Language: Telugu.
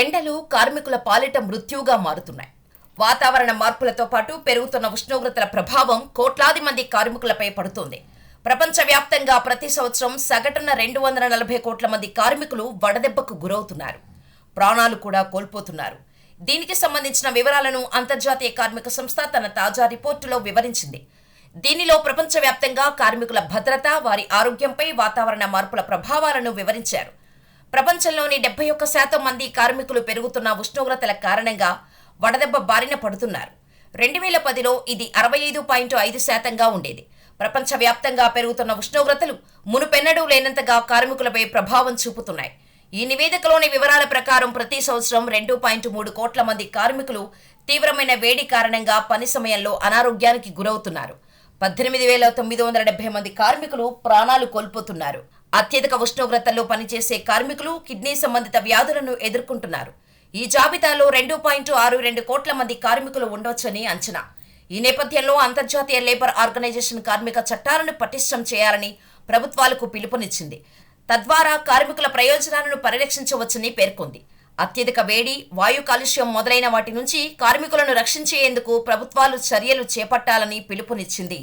ఎండలు కార్మికుల పాలిట మృత్యువుగా మారుతున్నాయి. వాతావరణ మార్పులతో పాటు పెరుగుతున్న ఉష్ణోగ్రతల ప్రభావం కోట్లాది మంది కార్మికులపై పడుతోంది. ప్రపంచవ్యాప్తంగా ప్రతి సంవత్సరం సగటున రెండు వందల నలభై కోట్ల మంది కార్మికులు వడదెబ్బకు గురవుతున్నారు. ప్రాణాలు కూడా కోల్పోతున్నారు. దీనికి సంబంధించిన వివరాలను అంతర్జాతీయ కార్మిక సంస్థ తన తాజా రిపోర్టులో వివరించింది. దీనిలో ప్రపంచవ్యాప్తంగా కార్మికుల భద్రత వారి ఆరోగ్యంపై వాతావరణ మార్పుల ప్రభావాలను వివరించారు. ప్రపంచంలోని డెబ్బై ఒక్క శాతం మంది కార్మికులు పెరుగుతున్న ఉష్ణోగ్రతల కారణంగా వడదెబ్బ బారిన పడుతున్నారు. రెండు వేల పదిలో ఇది అరవై ఐదు పాయింట్ ఐదు శాతంగా ఉండేది. ప్రపంచవ్యాప్తంగా పెరుగుతున్న ఉష్ణోగ్రతలు మునుపెన్నడూ లేనంతగా కార్మికులపై ప్రభావం చూపుతున్నాయి. ఈ నివేదికలోని వివరాల ప్రకారం ప్రతి సంవత్సరం రెండు పాయింట్ మూడు కోట్ల మంది కార్మికులు తీవ్రమైన వేడి కారణంగా పని సమయంలో అనారోగ్యానికి గురవుతున్నారు. పద్దెనిమిది వేల తొమ్మిది వందల డెబ్బై మంది కార్మికులు ప్రాణాలు కోల్పోతున్నారు. అత్యధిక ఉష్ణోగ్రతల్లో పనిచేసే కార్మికులు కిడ్నీ సంబంధిత వ్యాధులను ఎదుర్కొంటున్నారు. ఈ జాబితాలో రెండు పాయింట్ ఆరు రెండు కోట్ల మంది కార్మికులు ఉండవచ్చని అంచనా. ఈ నేపథ్యంలో అంతర్జాతీయ లేబర్ ఆర్గనైజేషన్ కార్మిక చట్టాలను పటిష్టం చేయాలని ప్రభుత్వాలకు పిలుపునిచ్చింది. తద్వారా కార్మికుల ప్రయోజనాలను పరిరక్షించవచ్చని పేర్కొంది. అత్యధిక వేడి వాయు కాలుష్యం మొదలైన వాటి నుంచి కార్మికులను రక్షించేందుకు ప్రభుత్వాలు చర్యలు చేపట్టాలని పిలుపునిచ్చింది.